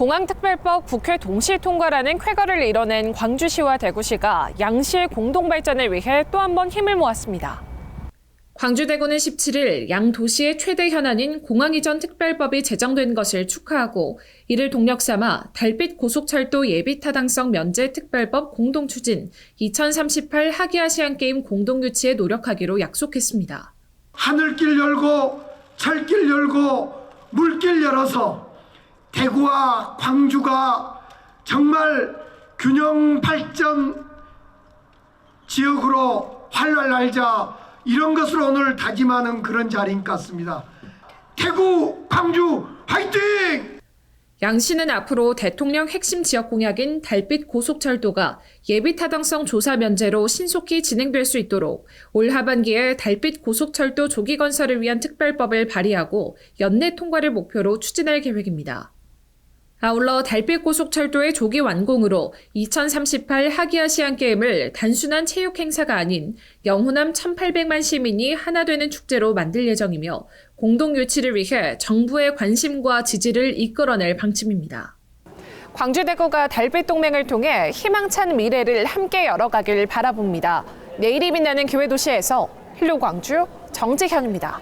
공항특별법 국회 동시 통과라는 쾌거를 이뤄낸 광주시와 대구시가 양시의 공동 발전을 위해 또 한 번 힘을 모았습니다. 광주대구는 17일 양 도시의 최대 현안인 공항 이전 특별법이 제정된 것을 축하하고 이를 동력 삼아 달빛 고속철도 예비 타당성 면제 특별법 공동 추진 2038 하기아시안 게임 공동 유치에 노력하기로 약속했습니다. 하늘길 열고 철길 열고 물길 열어서 대구와 광주가 정말 균형 발전 지역으로 활활 날자 이런 것을 오늘 다짐하는 그런 자리인 것 같습니다. 대구 광주 화이팅! 양시는 앞으로 대통령 핵심 지역 공약인 달빛 고속철도가 예비 타당성 조사 면제로 신속히 진행될 수 있도록 올 하반기에 달빛 고속철도 조기 건설을 위한 특별법을 발의하고 연내 통과를 목표로 추진할 계획입니다. 아울러 달빛 고속철도의 조기 완공으로 2038 하기아시안 게임을 단순한 체육 행사가 아닌 영호남 1,800만 시민이 하나 되는 축제로 만들 예정이며 공동 유치를 위해 정부의 관심과 지지를 이끌어낼 방침입니다. 광주대구가 달빛 동맹을 통해 희망찬 미래를 함께 열어가길 바라봅니다. 내일이 빛나는 교회 도시에서 힐로 광주 정지현입니다.